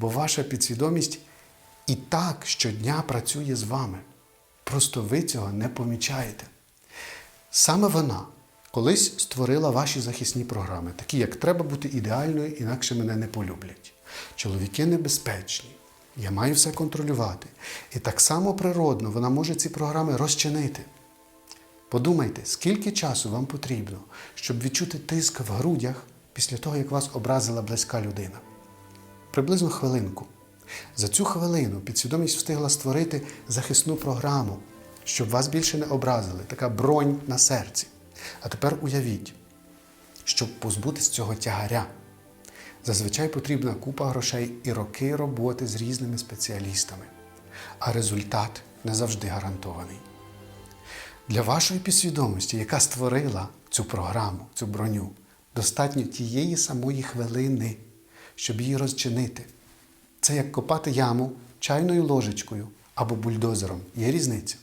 бо ваша підсвідомість і так щодня працює з вами. Просто ви цього не помічаєте. Саме вона колись створила ваші захисні програми, такі як треба бути ідеальною, інакше мене не полюблять. Чоловіки небезпечні. Я маю все контролювати. І так само природно вона може ці програми розчинити. Подумайте, скільки часу вам потрібно, щоб відчути тиск в грудях після того, як вас образила близька людина. Приблизно хвилинку. За цю хвилину підсвідомість встигла створити захисну програму, щоб вас більше не образили, така бронь на серці. А тепер уявіть, щоб позбутись цього тягаря. Зазвичай потрібна купа грошей і роки роботи з різними спеціалістами. А результат не завжди гарантований. Для вашої підсвідомості, яка створила цю програму, цю броню, достатньо тієї самої хвилини, щоб її розчинити. Це як копати яму чайною ложечкою або бульдозером. Є різниця.